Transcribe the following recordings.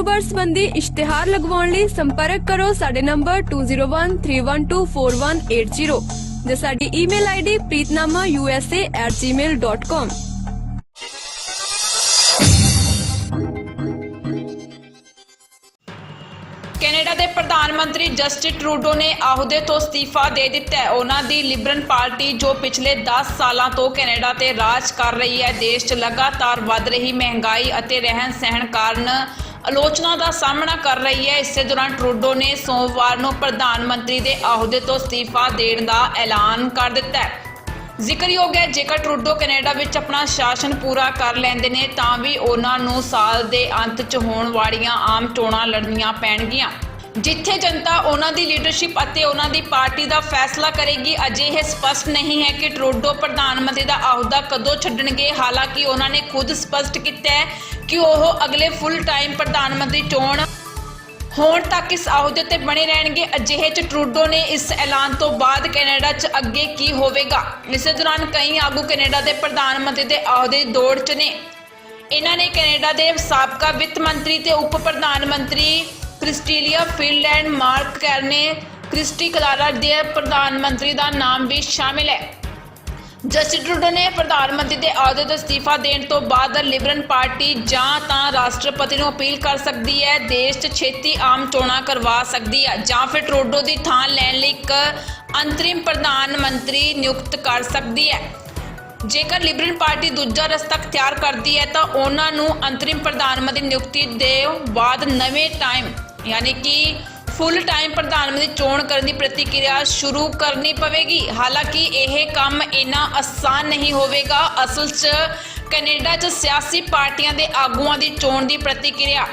ਕਾਰੋਬਾਰ ਸੰਬੰਧੀ ਇਸ਼ਤਿਹਾਰ ਲਗਵਾਉਣ ਲਈ ਸੰਪਰਕ ਕਰੋ ਸਾਡੇ ਨੰਬਰ 2013124180 ਜਾਂ ਸਾਡੀ ਈਮੇਲ ਆਈਡੀ preetnamausa@gmail.com ਕੈਨੇਡਾ ਦੇ ਪ੍ਰਧਾਨ ਮੰਤਰੀ ਜਸਟਿਨ ਟਰੂਡੋ ਨੇ ਅਹੁਦੇ ਤੋਂ ਅਸਤੀਫਾ ਦੇ ਦਿੱਤਾ ਹੈ। ਉਹਨਾਂ ਦੀ ਲਿਬਰਲ ਪਾਰਟੀ ਜੋ ਪਿਛਲੇ 10 ਸਾਲਾਂ ਤੋਂ ਕੈਨੇਡਾ ਤੇ ਰਾਜ ਕਰ ਰਹੀ ਹੈ, ਦੇਸ਼ 'ਚ ਲਗਾਤਾਰ ਵੱਧ ਰਹੀ ਮਹਿੰਗਾਈ ਅਤੇ ਰਹਿਣ ਸਹਿਣ ਕਾਰਨ ਆਲੋਚਨਾ ਦਾ ਸਾਹਮਣਾ ਕਰ ਰਹੀ ਹੈ। ਇਸੇ ਦੌਰਾਨ ਟਰੂਡੋ ਨੇ ਸੋਮਵਾਰ ਨੂੰ ਪ੍ਰਧਾਨ ਮੰਤਰੀ ਦੇ ਅਹੁਦੇ ਤੋਂ ਅਸਤੀਫਾ ਦੇਣ ਦਾ ਐਲਾਨ ਕਰ ਦਿੱਤਾ ਹੈ। ਜ਼ਿਕਰਯੋਗ ਹੈ, ਜੇਕਰ ਟਰੂਡੋ ਕੈਨੇਡਾ ਵਿੱਚ ਆਪਣਾ ਸ਼ਾਸਨ ਪੂਰਾ ਕਰ ਲੈਂਦੇ ਨੇ, ਤਾਂ ਵੀ ਉਹਨਾਂ ਨੂੰ ਸਾਲ ਦੇ ਅੰਤ 'ਚ ਹੋਣ ਵਾਲੀਆਂ ਆਮ ਚੋਣਾਂ ਲੜਨੀਆਂ ਪੈਣਗੀਆਂ। ਜਿੱਥੇ ਜਨਤਾ ਉਹਨਾਂ ਦੀ ਲੀਡਰਸ਼ਿਪ ਅਤੇ ਉਹਨਾਂ ਦੀ ਪਾਰਟੀ ਦਾ ਫੈਸਲਾ ਕਰੇਗੀ, ਅਜੇ ਇਹ ਸਪਸ਼ਟ ਨਹੀਂ ਹੈ ਕਿ ਟਰੂਡੋ ਪ੍ਰਧਾਨ ਮੰਤਰੀ ਦਾ ਅਹੁਦਾ ਕਦੋਂ ਛੱਡਣਗੇ। ਹਾਲਾਂਕਿ ਉਹਨਾਂ ਨੇ ਖੁਦ ਸਪਸ਼ਟ ਕੀਤਾ ਹੈ ਕਿ ਉਹ ਅਗਲੇ ਫੁੱਲ ਟਾਈਮ ਪ੍ਰਧਾਨ ਮੰਤਰੀ ਚੋਣ ਹੋਣ ਤੱਕ ਇਸ ਅਹੁਦੇ ਤੇ ਬਣੇ ਰਹਿਣਗੇ। ਅਜਿਹੇ ਚ ਟਰੂਡੋ ਨੇ ਇਸ ਐਲਾਨ ਤੋਂ ਬਾਅਦ ਕੈਨੇਡਾ 'ਚ ਅੱਗੇ ਕੀ ਹੋਵੇਗਾ? ਇਸੇ ਦੌਰਾਨ ਕਈ ਆਗੂ ਕੈਨੇਡਾ ਦੇ ਪ੍ਰਧਾਨ ਮੰਤਰੀ ਦੇ ਅਹੁਦੇ ਦੌੜ 'ਚ ਨੇ। ਇਹਨਾਂ ਨੇ ਕੈਨੇਡਾ ਦੇ ਸਾਬਕਾ ਵਿੱਤ ਮੰਤਰੀ ਤੇ ਉਪ ਪ੍ਰਧਾਨ ਮੰਤਰੀ Chrystia Freeland Mark Carney Christy Clark ਦੇ ਪ੍ਰਧਾਨ ਮੰਤਰੀ ਦਾ ਨਾਮ ਵੀ ਸ਼ਾਮਿਲ ਹੈ। ਜਸਟਿਨ ਟਰੂਡੋ ਨੇ ਪ੍ਰਧਾਨ ਮੰਤਰੀ ਦੇ ਅਹੁਦੇ ਤੋਂ ਅਸਤੀਫਾ ਦੇਣ ਤੋਂ ਬਾਅਦ ਲਿਬਰਲ ਪਾਰਟੀ ਜਾਂ ਤਾਂ ਰਾਸ਼ਟਰਪਤੀ ਨੂੰ ਅਪੀਲ ਕਰ ਸਕਦੀ ਹੈ, ਦੇਸ਼ 'ਚ ਛੇਤੀ ਆਮ ਚੋਣਾਂ ਕਰਵਾ ਸਕਦੀ ਹੈ ਜਾਂ ਫਿਰ ਟਰੂਡੋ ਦੀ ਥਾਂ ਲੈਣ ਲਈ ਇੱਕ ਅੰਤਰਿਮ ਪ੍ਰਧਾਨ ਮੰਤਰੀ ਨਿਯੁਕਤ ਕਰ ਸਕਦੀ ਹੈ। ਜੇਕਰ ਲਿਬਰਲ ਪਾਰਟੀ ਦੂਜਾ ਰਸਤਾ ਅਖਤਿਆਰ ਕਰਦੀ ਹੈ ਤਾਂ ਉਹਨਾਂ ਨੂੰ ਅੰਤਰਿਮ ਪ੍ਰਧਾਨ ਮੰਤਰੀ ਨਿਯੁਕਤੀ ਦੇ ਬਾਅਦ ਨਵੇਂ ਟਾਈਮ ਯਾਨੀ ਕਿ ਫੁੱਲ ਟਾਈਮ ਪ੍ਰਧਾਨ ਮੰਤਰੀ ਚੋਣ ਕਰਨ ਦੀ ਪ੍ਰਤੀਕਿਰਿਆ ਸ਼ੁਰੂ ਕਰਨੀ ਪਵੇਗੀ। ਹਾਲਾਂਕਿ ਇਹ ਕੰਮ ਇੰਨਾ ਆਸਾਨ ਨਹੀਂ ਹੋਵੇਗਾ। ਅਸਲ 'ਚ ਕੈਨੇਡਾ 'ਚ ਸਿਆਸੀ ਪਾਰਟੀਆਂ ਦੇ ਆਗੂਆਂ ਦੀ ਚੋਣ ਦੀ ਪ੍ਰਤੀਕਿਰਿਆ।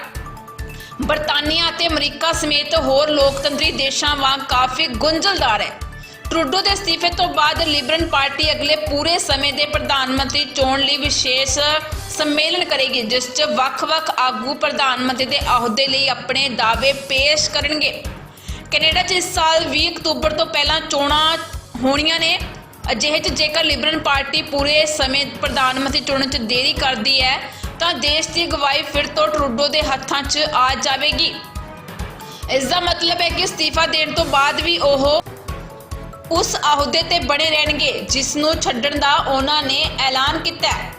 ਬਰਤਾਨੀਆ ਅਤੇ ਅਮਰੀਕਾ ਸਮੇਤ ਹੋਰ ਲੋਕਤੰਤਰੀ ਦੇਸ਼ਾਂ ਵਾਂਗ ਕਾਫੀ ਗੁੰਝਲਦਾਰ ਹੈ। ਟਰੂਡੋ ਦੇ ਅਸਤੀਫੇ ਤੋਂ ਬਾਅਦ ਲਿਬਰਲ ਪਾਰਟੀ ਅਗਲੇ ਪੂਰੇ ਸਮੇਂ ਦੇ ਪ੍ਰਧਾਨ ਮੰਤਰੀ ਚੋਣ ਲਈ ਵਿਸ਼ੇਸ਼ ਸੰਮੇਲਨ ਕਰੇਗੀ, ਜਿਸ 'ਚ ਵੱਖ-ਵੱਖ ਆਗੂ ਪ੍ਰਧਾਨ ਮੰਤਰੀ ਦੇ ਅਹੁਦੇ ਲਈ ਆਪਣੇ ਦਾਅਵੇ ਪੇਸ਼ ਕਰਨਗੇ। ਕੈਨੇਡਾ 'ਚ ਇਸ ਸਾਲ 20 ਅਕਤੂਬਰ ਤੋਂ ਪਹਿਲਾਂ ਚੋਣਾਂ ਹੋਣੀਆਂ ਨੇ। ਅਜਿਹੇ 'ਚ ਜੇਕਰ ਲਿਬਰਲ ਪਾਰਟੀ ਪੂਰੇ ਸਮੇਂ ਪ੍ਰਧਾਨ ਮੰਤਰੀ ਚੁਣਨ 'ਚ ਦੇਰੀ ਕਰਦੀ ਹੈ, ਤਾਂ ਦੇਸ਼ ਦੀ ਅਗਵਾਈ ਫਿਰ ਤੋਂ ਟਰੂਡੋ ਦੇ ਹੱਥਾਂ 'ਚ ਆ ਜਾਵੇਗੀ। ਇਸ ਦਾ ਮਤਲਬ ਹੈ ਕਿ ਅਸਤੀਫਾ ਦੇਣ ਤੋਂ ਬਾਅਦ ਵੀ ਉਹ ਉਸ ਅਹੁਦੇ ਤੇ ਬਣੇ ਰਹਿਣਗੇ, ਜਿਸ ਨੂੰ ਛੱਡਣ ਦਾ ਉਹਨਾਂ ਨੇ ਐਲਾਨ ਕੀਤਾ ਹੈ।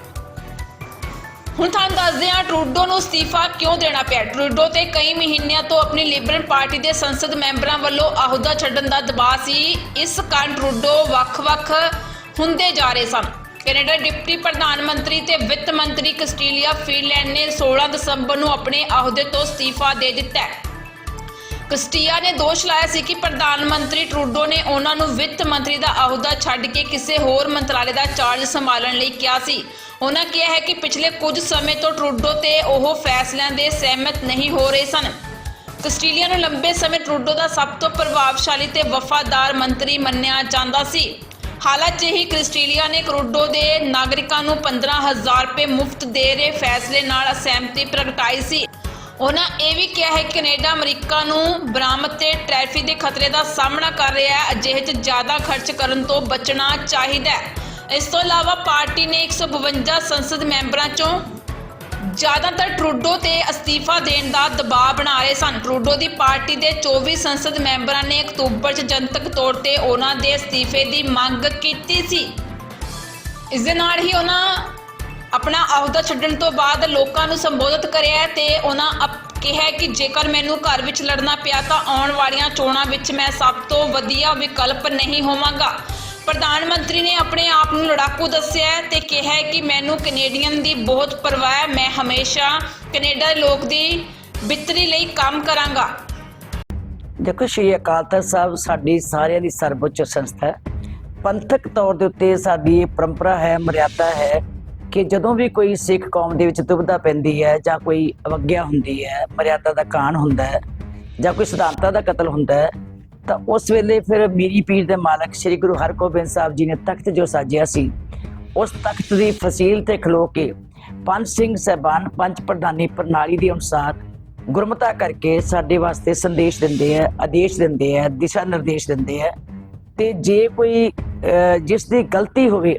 ਹੁਣ ਤੁਹਾਨੂੰ ਦੱਸਦੇ ਹਾਂ ਟਰੂਡੋ ਨੂੰ ਅਸਤੀਫਾ ਕਿਉਂ ਦੇਣਾ ਪਿਆ। ਟਰੂਡੋ ਤੇ ਕਈ ਮਹੀਨਿਆਂ ਤੋਂ ਆਪਣੀ ਲਿਬਰਲ ਪਾਰਟੀ ਦੇ ਸੰਸਦ ਮੈਂਬਰਾਂ ਵੱਲੋਂ ਅਹੁਦਾ ਛੱਡਣ ਦਾ ਦਬਾਅ ਸੀ। ਇਸ ਕਾਰਨ ਟਰੂਡੋ ਵੱਖ-ਵੱਖ ਹੁੰਦੇ ਜਾ ਰਹੇ ਸਨ। ਕੈਨੇਡਾ ਡਿਪਟੀ ਪ੍ਰਧਾਨ ਮੰਤਰੀ ਤੇ ਵਿੱਤ ਮੰਤਰੀ ਕਸਟੀਲੀਆ ਫਿਨਲੈਂਡ ਨੇ 16 ਦਸੰਬਰ ਨੂੰ ਆਪਣੇ ਅਹੁਦੇ ਤੋਂ ਅਸਤੀਫਾ ਦੇ ਦਿੱਤਾ ਹੈ। ਕਸਟੀਆ ਨੇ ਦੋਸ਼ ਲਾਇਆ ਸੀ ਕਿ ਪ੍ਰਧਾਨ ਮੰਤਰੀ ਟਰੂਡੋ ਨੇ ਉਹਨਾਂ ਨੂੰ ਵਿੱਤ ਮੰਤਰੀ ਦਾ ਅਹੁਦਾ ਛੱਡ ਕੇ ਕਿਸੇ ਹੋਰ ਮੰਤਰਾਲੇ ਦਾ ਚਾਰਜ ਸੰਭਾਲਣ ਲਈ ਕਿਹਾ ਸੀ। ਉਹਨਾਂ ਕਿਹਾ ਹੈ ਕਿ ਪਿਛਲੇ ਕੁਝ ਸਮੇਂ ਤੋਂ ਟਰੂਡੋ ਤੇ ਉਹ ਫੈਸਲਿਆਂ ਦੇ ਸਹਿਮਤ ਨਹੀਂ ਹੋ ਰਹੇ ਸਨ। ਕਸਟੀਲੀਆ ਨੂੰ ਲੰਬੇ ਸਮੇਂ ਟਰੂਡੋ ਦਾ ਸਭ ਤੋਂ ਪ੍ਰਭਾਵਸ਼ਾਲੀ ਤੇ ਵਫਾਦਾਰ ਮੰਤਰੀ ਮੰਨਿਆ ਜਾਂਦਾ ਸੀ। ਹਾਲਾਂਕਿ ਹੀ ਕ੍ਰਿਸਟੀਲੀਆ ਨੇ ਕਰੂਡੋ ਦੇ ਨਾਗਰਿਕਾਂ ਨੂੰ 15000 ਰੁਪਏ ਮੁਫਤ ਦੇ ਰਹੇ ਫੈਸਲੇ ਨਾਲ ਅਸਹਿਮਤੀ ਪ੍ਰਗਟਾਈ ਸੀ। ਉਹਨਾਂ ਇਹ ਵੀ ਕਿਹਾ ਹੈ ਕਿ ਕੈਨੇਡਾ ਅਮਰੀਕਾ ਨੂੰ ਬਰਾਮਦ ਤੇ ਟ੍ਰੈਫਿਕ ਦੇ ਖਤਰੇ ਦਾ ਸਾਹਮਣਾ ਕਰ ਰਿਹਾ ਹੈ। ਅਜਿਹੇ 'ਚ ਜ਼ਿਆਦਾ ਖਰਚ ਕਰਨ ਤੋਂ ਬਚਣਾ ਚਾਹੀਦਾ ਹੈ। ਇਸ ਤੋਂ ਇਲਾਵਾ ਪਾਰਟੀ ਨੇ 152 ਸੰਸਦ ਮੈਂਬਰਾਂ 'ਚੋਂ ਜ਼ਿਆਦਾਤਰ ਟਰੂਡੋ ਤੇ ਅਸਤੀਫਾ ਦੇਣ ਦਾ ਦਬਾਅ ਬਣਾ ਰਹੇ ਸਨ। ਟਰੂਡੋ ਦੀ ਪਾਰਟੀ ਦੇ 24 ਸੰਸਦ ਮੈਂਬਰਾਂ ਨੇ ਅਕਤੂਬਰ 'ਚ ਜਨਤਕ ਤੌਰ ਤੇ ਉਹਨਾਂ ਦੇ ਅਸਤੀਫੇ ਦੀ ਮੰਗ ਕੀਤੀ ਸੀ। ਇਸ ਦੇ ਨਾਲ ਹੀ ਉਹਨਾਂ ਆਪਣਾ ਅਹੁਦਾ ਛੱਡਣ ਤੋਂ ਬਾਅਦ ਲੋਕਾਂ ਨੂੰ ਸੰਬੋਧਿਤ ਕਰਿਆ ਹੈ ਤੇ ਉਹਨਾਂ ਅਪ- ਕਿਹਾ ਕਿ ਜੇਕਰ ਮੈਨੂੰ ਘਰ ਵਿੱਚ ਲੜਨਾ ਪਿਆ ਤਾਂ ਆਉਣ ਵਾਲੀਆਂ ਚੋਣਾਂ ਵਿੱਚ ਮੈਂ ਸਭ ਤੋਂ ਵਧੀਆ ਵਿਕਲਪ ਨਹੀਂ ਹੋਵਾਂਗਾ। ਪ੍ਰਧਾਨ ਮੰਤਰੀ ਨੇ ਆਪਣੇ ਆਪ ਨੂੰ ਲੜਾਕੂ ਦੱਸਿਆ ਹੈ ਤੇ ਕਿਹਾ ਕਿ ਮੈਨੂੰ ਕੈਨੇਡੀਅਨ ਦੀ ਬਹੁਤ ਪਰਵਾਹ ਹੈ। ਮੈਂ ਹਮੇਸ਼ਾ ਕੈਨੇਡਾ ਲੋਕ ਦੀ ਬਿਹਤਰੀ ਲਈ ਕੰਮ ਕਰਾਂਗਾ। ਦੇਖੋ, ਸ਼੍ਰੀ ਅਕਾਲ ਤਖਤ ਸਾਹਿਬ, ਸਾਡੀ ਸਾਰਿਆਂ ਦੀ ਸਰਵਉੱਚ ਸੰਸਥਾ ਹੈ। ਪੰਥਕ ਤੌਰ ਦੇ ਉੱਤੇ ਸਾਡੀ ਇਹ ਪਰੰਪਰਾ ਹੈ, ਮਰਿਆਦਾ ਹੈ ਕਿ ਜਦੋਂ ਵੀ ਕੋਈ ਸਿੱਖ ਕੌਮ ਦੇ ਵਿੱਚ ਦੁਬਿਧਾ ਪੈਂਦੀ ਹੈ ਜਾਂ ਕੋਈ ਅਵਗਿਆ ਹੁੰਦੀ ਹੈ, ਮਰਿਆਦਾ ਦਾ ਕਾਣ ਹੁੰਦਾ ਹੈ ਜਾਂ ਕੋਈ ਸਿਧਾਂਤਾਂ ਦਾ ਕਤਲ ਹੁੰਦਾ ਹੈ ਤਾਂ ਉਸ ਵੇਲੇ ਫਿਰ ਮੀਰੀ ਪੀਰ ਦੇ ਮਾਲਕ ਸ੍ਰੀ ਗੁਰੂ ਹਰਗੋਬਿੰਦ ਸਾਹਿਬ ਜੀ ਨੇ ਤਖਤ ਜੋ ਸਾਜਿਆ ਸੀ, ਉਸ ਤਖਤ ਦੀ ਫਸੀਲ ਤੇ ਖਲੋ ਕੇ ਪੰਜ ਸਿੰਘ ਸਹਿਬਾਨ, ਪੰਜ ਪ੍ਰਧਾਨੀ ਪ੍ਰਣਾਲੀ ਦੇ ਅਨੁਸਾਰ ਗੁਰਮਤਾ ਕਰਕੇ ਸਾਡੇ ਵਾਸਤੇ ਸੰਦੇਸ਼ ਦਿੰਦੇ ਆ, ਆਦੇਸ਼ ਦਿੰਦੇ ਆ, ਦਿਸ਼ਾ ਨਿਰਦੇਸ਼ ਦਿੰਦੇ ਆ ਤੇ ਜੇ ਕੋਈ ਜਿਸ ਦੀ ਗਲਤੀ ਹੋਵੇ,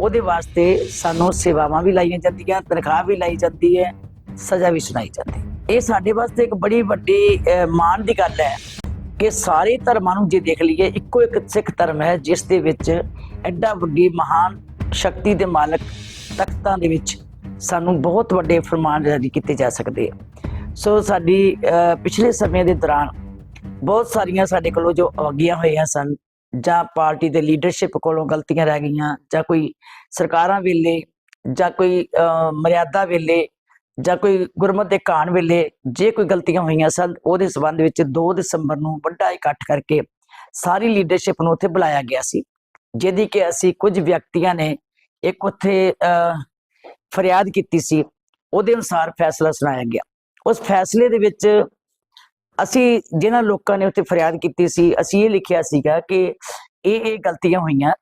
ਉਹਦੇ ਵਾਸਤੇ ਸਾਨੂੰ ਸੇਵਾਵਾਂ ਵੀ ਲਾਈਆਂ ਜਾਂਦੀਆਂ, ਤਨਖਾਹ ਵੀ ਲਾਈ ਜਾਂਦੀ ਹੈ, ਸਜ਼ਾ ਵੀ ਸੁਣਾਈ ਜਾਂਦੀ ਇਹ ਸਾਡੇ ਵਾਸਤੇ ਇੱਕ ਬੜੀ ਵੱਡੀ ਮਾਣ ਦੀ ਗੱਲ ਹੈ। ਕਿ ਸਾਰੇ ਧਰਮਾਂ ਨੂੰ ਜੇ ਦੇਖ ਲਈਏ, ਇੱਕੋ ਇੱਕ ਸਿੱਖ ਧਰਮ ਹੈ, ਜਿਸ ਦੇ ਵਿੱਚ ਐਡਾ ਵੱਡੀ ਮਹਾਨ ਸ਼ਕਤੀ ਦੇ ਮਾਲਕ ਤਖਤਾਂ ਦੇ ਵਿੱਚ ਸਾਨੂੰ ਬਹੁਤ ਵੱਡੇ ਫਰਮਾਨ ਜਾਰੀ ਕੀਤੇ ਜਾ ਸਕਦੇ ਆ। ਸੋ ਸਾਡੀ ਪਿਛਲੇ ਸਮੇਂ ਦੇ ਦੌਰਾਨ ਬਹੁਤ ਸਾਰੀਆਂ ਸਾਡੇ ਕੋਲੋਂ ਜੋ ਅਵਗੀਆਂ ਹੋਈਆਂ ਸਨ, ਜਾਂ ਪਾਰਟੀ ਦੇ ਲੀਡਰਸ਼ਿਪ ਕੋਲੋਂ ਗਲਤੀਆਂ ਰਹਿ ਗਈਆਂ, ਜਾਂ ਕੋਈ ਸਰਕਾਰਾਂ ਵੇਲੇ, ਜਾਂ ਕੋਈ ਮਰਿਆਦਾ ਵੇਲੇ ਜਾਂ ਕੋਈ ਗੁਰਮਤ ਦੇ ਕਾਣ ਵੇਲੇ ਜੇ ਕੋਈ ਗਲਤੀਆਂ ਹੋਈਆਂ ਸਨ ਉਹਦੇ ਸਬੰਧ ਵਿੱਚ 2 ਦਸੰਬਰ ਨੂੰ ਵੱਡਾ ਇਕੱਠ ਕਰਕੇ ਸਾਰੀ ਲੀਡਰਸ਼ਿਪ ਨੂੰ ਉੱਥੇ ਬੁਲਾਇਆ ਗਿਆ ਸੀ ਜਿਹਦੀ ਕਿ ਅਸੀਂ ਕੁਝ ਵਿਅਕਤੀਆਂ ਨੇ ਇੱਕ ਉੱਥੇ ਅਹ, ਫਰਿਆਦ ਕੀਤੀ ਸੀ ਉਹਦੇ ਅਨੁਸਾਰ ਫੈਸਲਾ ਸੁਣਾਇਆ ਗਿਆ। ਉਸ ਫੈਸਲੇ ਦੇ ਵਿੱਚ ਅਸੀਂ ਜਿਹਨਾਂ ਲੋਕਾਂ ਨੇ ਉੱਥੇ ਫਰਿਆਦ ਕੀਤੀ ਸੀ ਅਸੀਂ ਇਹ ਲਿਖਿਆ ਸੀਗਾ ਕਿ ਇਹ ਇਹ ਗਲਤੀਆਂ ਹੋਈਆਂ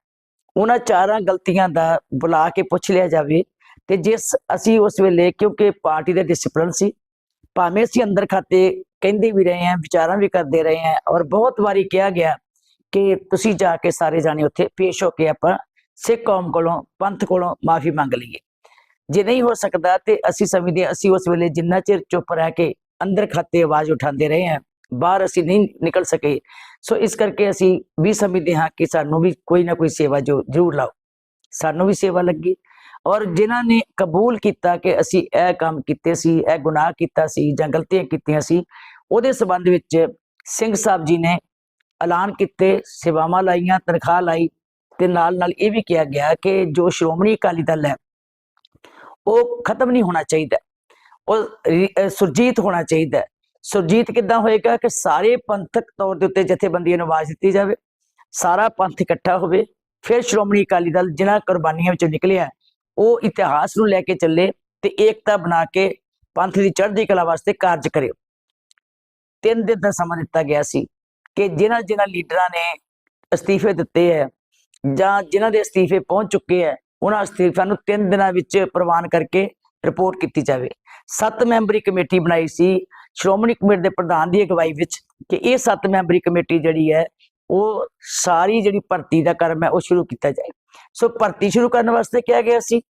ਉਹਨਾਂ ਚਾਰਾਂ ਗਲਤੀਆਂ ਦਾ ਬੁਲਾ ਕੇ ਪੁੱਛ ਲਿਆ ਜਾਵੇ ਤੇ ਜਿਸ ਅਸੀਂ ਉਸ ਵੇਲੇ, ਕਿਉਂਕਿ ਪਾਰਟੀ ਦਾ ਡਿਸਪਲਿਨ ਸੀ, ਭਾਵੇਂ ਅਸੀਂ ਅੰਦਰ ਖਾਤੇ ਕਹਿੰਦੇ ਵੀ ਰਹੇ ਹਾਂ, ਵਿਚਾਰਾਂ ਵੀ ਕਰਦੇ ਰਹੇ ਹਾਂ, ਔਰ ਬਹੁਤ ਵਾਰੀ ਕਿਹਾ ਗਿਆ ਕਿ ਤੁਸੀਂ ਜਾ ਕੇ ਸਾਰੇ ਜਾਣੇ ਉੱਥੇ ਪੇਸ਼ ਹੋ ਕੇ ਆਪਾਂ ਸਿੱਖ ਕੌਮ ਕੋਲੋਂ, ਪੰਥ ਕੋਲੋਂ ਮਾਫੀ ਮੰਗ ਲਈਏ। ਜੇ ਨਹੀਂ ਹੋ ਸਕਦਾ ਤੇ ਅਸੀਂ ਸਮਝਦੇ ਹਾਂ, ਅਸੀਂ ਉਸ ਵੇਲੇ ਜਿੰਨਾ ਚਿਰ ਚੁੱਪ ਰਹਿ ਕੇ ਅੰਦਰ ਖਾਤੇ ਆਵਾਜ਼ ਉਠਾਉਂਦੇ ਰਹੇ ਹਾਂ, ਬਾਹਰ ਅਸੀਂ ਨਹੀਂ ਨਿਕਲ ਸਕੇ। ਸੋ ਇਸ ਕਰਕੇ ਅਸੀਂ ਵੀ ਸਮਝਦੇ ਹਾਂ ਕਿ ਸਾਨੂੰ ਵੀ ਕੋਈ ਨਾ ਕੋਈ ਸੇਵਾ ਜੋ ਜ਼ਰੂਰ ਲਾਓ। ਸਾਨੂੰ ਵੀ ਸੇਵਾ ਲੱਗੀ। ਔਰ ਜਿਨ੍ਹਾਂ ਨੇ ਕਬੂਲ ਕੀਤਾ ਕਿ ਅਸੀਂ ਇਹ ਕੰਮ ਕੀਤੇ ਸੀ ਇਹ ਗੁਨਾਹ ਕੀਤਾ ਸੀ ਜਾਂ ਗਲਤੀਆਂ ਕੀਤੀਆਂ ਸੀ ਉਹਦੇ ਸੰਬੰਧ ਵਿੱਚ ਸਿੰਘ ਸਾਹਿਬ ਜੀ ਨੇ ਐਲਾਨ ਕੀਤੇ ਸੇਵਾਵਾਂ ਲਾਈਆਂ ਤਨਖਾਹ ਲਾਈ ਤੇ ਨਾਲ ਨਾਲ ਇਹ ਵੀ ਕਿਹਾ ਗਿਆ ਕਿ ਜੋ ਸ਼੍ਰੋਮਣੀ ਅਕਾਲੀ ਦਲ ਹੈ ਉਹ ਖਤਮ ਨਹੀਂ ਹੋਣਾ ਚਾਹੀਦਾ ਉਹ ਸੁਰਜੀਤ ਹੋਣਾ ਚਾਹੀਦਾ। ਸੁਰਜੀਤ ਕਿੱਦਾਂ ਹੋਏਗਾ ਕਿ ਸਾਰੇ ਪੰਥਕ ਤੌਰ ਦੇ ਉੱਤੇ ਜਥੇਬੰਦੀਆਂ ਨੂੰ ਆਵਾਜ਼ ਦਿੱਤੀ ਜਾਵੇ ਸਾਰਾ ਪੰਥ ਇਕੱਠਾ ਹੋਵੇ ਫਿਰ ਸ਼੍ਰੋਮਣੀ ਅਕਾਲੀ ਦਲ ਜਿਨ੍ਹਾਂ ਕੁਰਬਾਨੀਆਂ ਵਿੱਚੋਂ ਨਿਕਲਿਆ ਉਹ ਇਤਿਹਾਸ ਨੂੰ ਲੈ ਕੇ ਚੱਲੇ ਤੇ ਏਕਤਾ ਬਣਾ ਕੇ ਪੰਥ ਦੀ ਚੜ੍ਹਦੀ ਕਲਾ ਵਾਸਤੇ ਕਾਰਜ ਕਰੇ। ਤਿੰਨ ਦਿਨ ਦਾ ਸਮਾਂ ਦਿੱਤਾ ਗਿਆ ਸੀ ਕਿ ਜਿਨ੍ਹਾਂ ਜਿਨ੍ਹਾਂ ਲੀਡਰਾਂ ਨੇ ਅਸਤੀਫੇ ਦਿੱਤੇ ਹੈ ਜਾਂ ਜਿਨ੍ਹਾਂ ਦੇ ਅਸਤੀਫੇ ਪਹੁੰਚ ਚੁੱਕੇ ਹੈ, ਉਹਨਾਂ ਅਸਤੀਫਿਆਂ ਨੂੰ ਤਿੰਨ ਦਿਨਾਂ ਵਿੱਚ ਪ੍ਰਵਾਨ ਕਰਕੇ ਰਿਪੋਰਟ ਕੀਤੀ ਜਾਵੇ। ਸੱਤ ਮੈਂਬਰੀ ਕਮੇਟੀ ਬਣਾਈ ਸੀ। ਸ਼੍ਰੋਮਣੀ ਕਮੇਟੀ ਦੇ ਪ੍ਰਧਾਨ ਦੀ ਅਗਵਾਈ ਵਿੱਚ ਕਿ ਇਹ ਸੱਤ ਮੈਂਬਰੀ ਕਮੇਟੀ ਜਿਹੜੀ ਹੈ, ਉਹ ਸਾਰੀ ਜਿਹੜੀ ਭਰਤੀ ਦਾ ਕਰਮ ਹੈ, ਉਹ ਸ਼ੁਰੂ ਕੀਤਾ ਜਾਏ। ਸੋ ਭਰਤੀ ਸ਼ੁਰੂ ਕਰਨ ਵਾਸਤੇ ਕਿਹਾ ਗਿਆ ਸੀ।